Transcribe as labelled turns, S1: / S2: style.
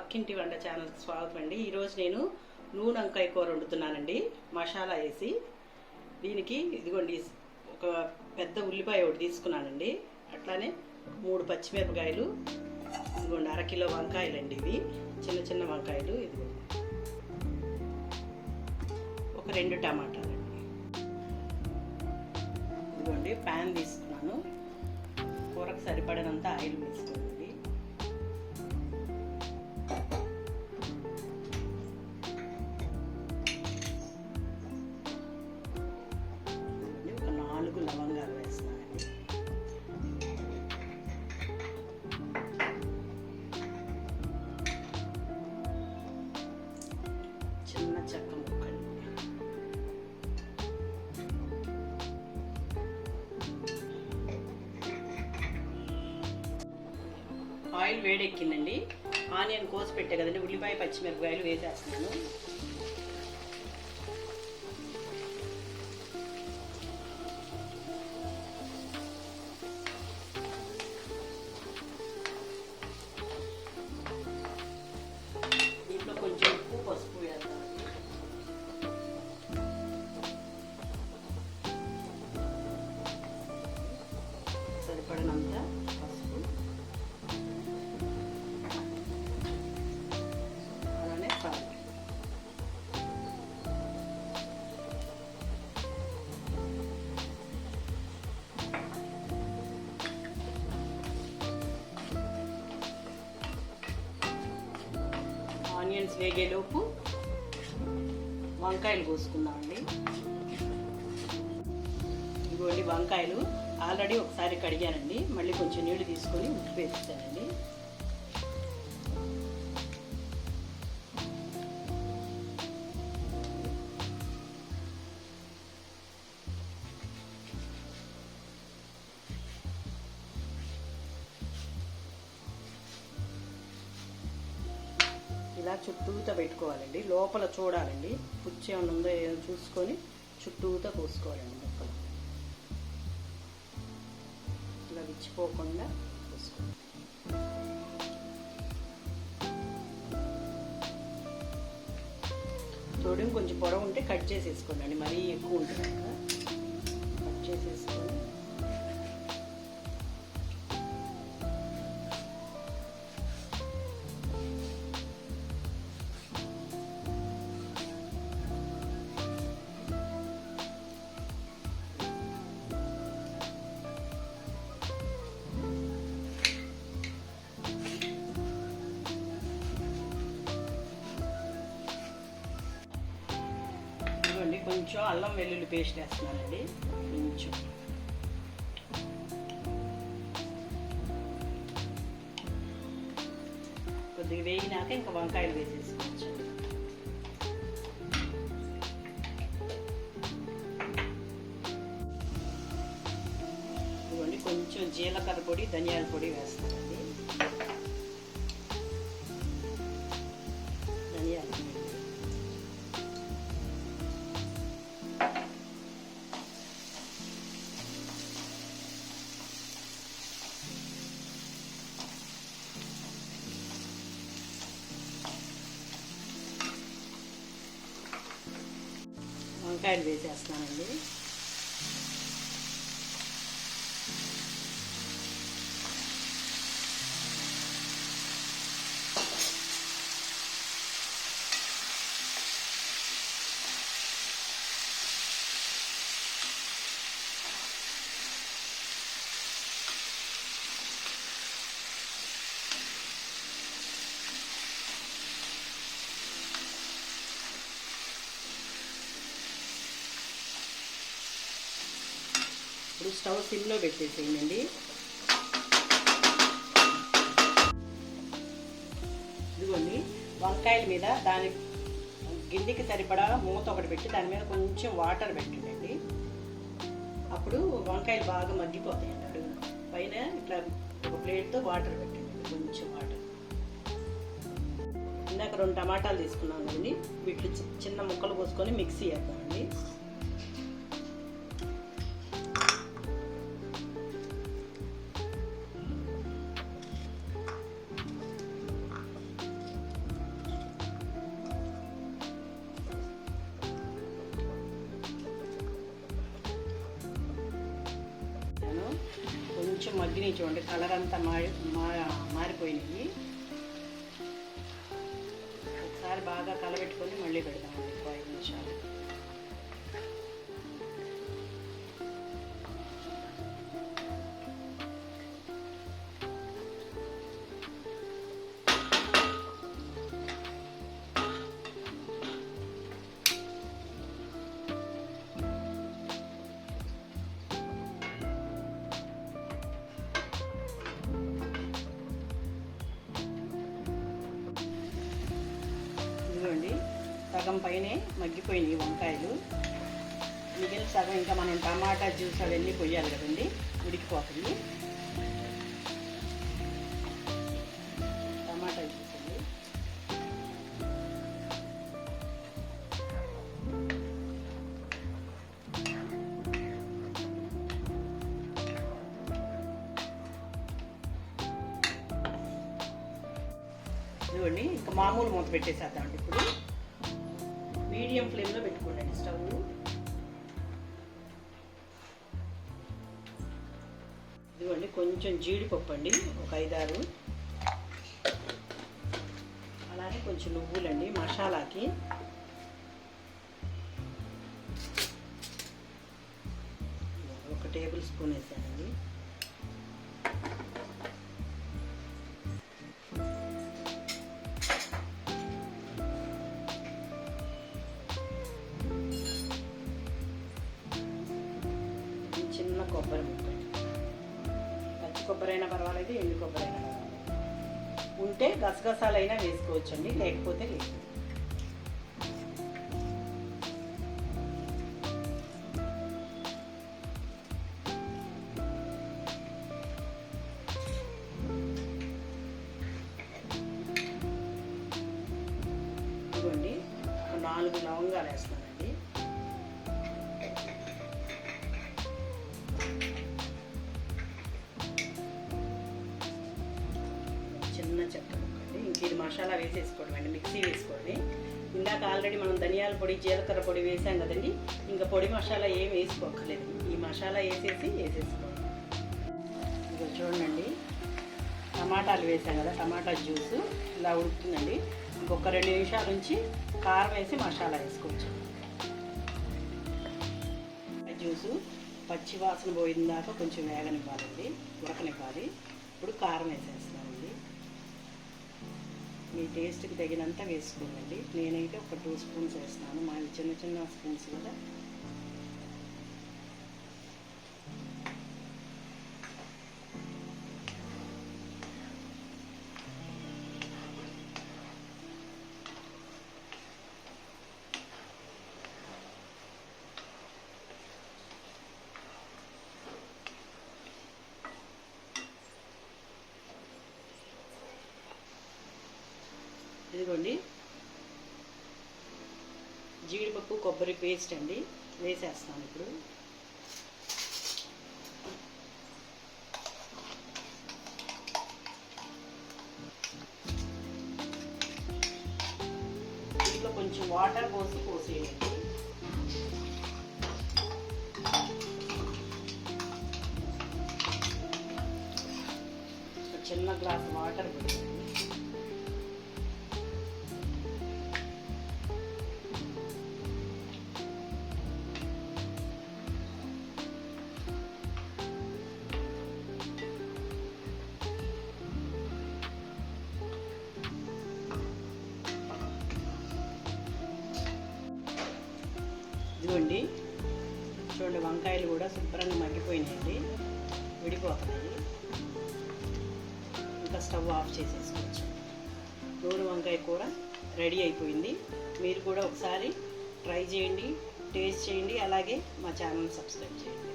S1: పక్కింటి వంట ఛానల్కి స్వాగతం అండి. ఈరోజు నేను నూనె వంకాయ కూర వండుతున్నానండి. మసాలా వేసి దీనికి ఇదిగోండి ఒక పెద్ద ఉల్లిపాయ ఒకటి తీసుకున్నానండి. అట్లానే మూడు పచ్చిమిరపకాయలు ఇదిగోండి అరకిలో వంకాయలండి ఇవి. చిన్న చిన్న వంకాయలు ఇదిగోండి. ఒక రెండు టమాటాలండి. ఇదిగోండి ప్యాన్ తీసుకున్నాను. కూరకు సరిపడినంత ఆయిల్ వేసుకోండి. ఆయిల్ వేడెక్కిందండి. ఆనియన్ కోసి పెట్టే కదండి ఉల్లిపాయ పచ్చిమిరపకాయలు వేసేస్తున్నాను. దీంట్లో కొంచెం ఉప్పు పసుపు వేస్తాను. సరిపడినంత. ఆనియన్స్ వేగేలోపు వంకాయలు కోసుకుందామండి. ఇదిగోండి వంకాయలు. ఆల్రెడీ ఒకసారి కడిగానండి. మళ్ళీ కొంచెం నీళ్ళు తీసుకొని ఉప్పు వేస్తానండి ఇలా చుట్టూతో పెట్టుకోవాలండి. లోపల చూడాలండి. పుచ్చి ఏమైనా ఉందో ఏదో చూసుకొని చుట్టూతో కోసుకోవాలండి ముక్కలు ఇలా విచ్చిపోకుండా కోసుకోవాలి. తొడిం కొంచెం పొడవు ఉంటే కట్ చేసేసుకోండి. మరీ ఎక్కువ ఉంటుంది కొంచెం అల్లం వెల్లుల్లి పేస్ట్ వేస్తున్నానండి. కొంచెం. కొద్దిగా వేగినాక ఇంకా వంకాయలు వేసేసుకోవచ్చు. కొంచెం జీలకర్ర పొడి ధనియాల పొడి వేస్తాను. వంకాయలు వేసేస్తానండి. ఇప్పుడు స్టవ్ సిమ్లో పెట్టేసేయండి. ఇదిగోండి వంకాయల మీద దాని గిన్నెకి సరిపడా మూత ఒకటి పెట్టి దాని మీద కొంచెం వాటర్ పెట్టండి. అప్పుడు వంకాయలు బాగా మగ్గిపోతాయి అడుగున పైన ఇట్లా ఒక ప్లేట్తో వాటర్ పెట్టండి కొంచెం వాటర్. ఇందాక రెండు టమాటాలు తీసుకున్నాం కదండి వీటిని చి- చిన్న ముక్కలు కోసుకొని మిక్సీ వేద్దామండి కొంచెం మగ్గినాయి చూడండి కలర్ అంతా మారి మా- మారిపోయినాయి. ఒకసారి బాగా కలబెట్టుకొని మళ్ళీ పెడదామండి ఒక ఐదు నిమిషాలు. సగం పైనే మగ్గిపోయినాయి వంకాయలు. మిగిలిన సగం ఇంకా మనం టమాటా జ్యూస్ అవన్నీ పొయ్యాలి కదండి ఉడికిపోతుంది. టమాటా జ్యూస్ అండి. ఇదిగోండి ఇంకా మామూలు మూత పెట్టేసేద్దామండి. మీడియం ఫ్లేమ్లో పెట్టుకోండి స్టవ్. ఇదిగోండి కొంచెం జీడిపప్పు అండి ఒక ఐదారు. అలానే కొంచెం నువ్వులండి మసాలాకి. ఒక టేబుల్ స్పూన్ వేసానండి. కొబ్బరి ముక్కలు పచ్చి కొబ్బరి అయినా పర్వాలేదు ఎండు కొబ్బరి అయినా పర్వాలేదు. ఉంటే గసగసాలైనా వేసుకోవచ్చండి లేకపోతే లేదు. ఇదిగోండి నాలుగు లవంగాలు వేస్తాను మసాలా వేసేసుకోవడం అండి మిక్సీ వేసుకోండి ఇందాక ఆల్రెడీ మనం ధనియాల పొడి జీలకర్ర పొడి వేసాం కదండి ఇంకా పొడి మసాలా ఏం వేసుకోకర్లేదు ఈ మసాలా వేసేసి వేసేసుకోండి ఇదిగో చూడండి టమాటాలు వేసాం కదా టమాటా జ్యూస్ ఇలా ఉడుకుతుందండి. ఇంకొక రెండు నిమిషాల నుంచి కారం వేసి మసాలా వేసుకోవచ్చు. జ్యూసు పచ్చి వాసన పోయిన దాకా కొంచెం వేగనివ్వాలండి ఉడకనివ్వాలి. ఇప్పుడు కారం వేసేస్తాను మీ టేస్ట్కి తగినంత వేసుకోండి. నేనైతే ఒక టూ స్పూన్స్ వేస్తాను. మాది చిన్న చిన్న స్పూన్స్ కదా జీడిపప్పు కొబ్బరి పేస్ట్ అండి. వేసేస్తాను ఇప్పుడు. దీంట్లో కొంచెం వాటర్ పోసి పోసేయండి. చిన్న గ్లాస్ వాటర్ పోయండి. ఇదిగోండి. చూడండి వంకాయలు కూడా శుభ్రంగా మగ్గిపోయినాయండి. విడిపోతున్నాయి. ఇంకా స్టవ్ ఆఫ్ చేసేసుకోవచ్చు. నూనె వంకాయ కూర రెడీ అయిపోయింది. మీరు కూడా ఒకసారి ట్రై చేయండి టేస్ట్ చేయండి అలాగే మా ఛానల్ సబ్స్క్రైబ్ చేయండి.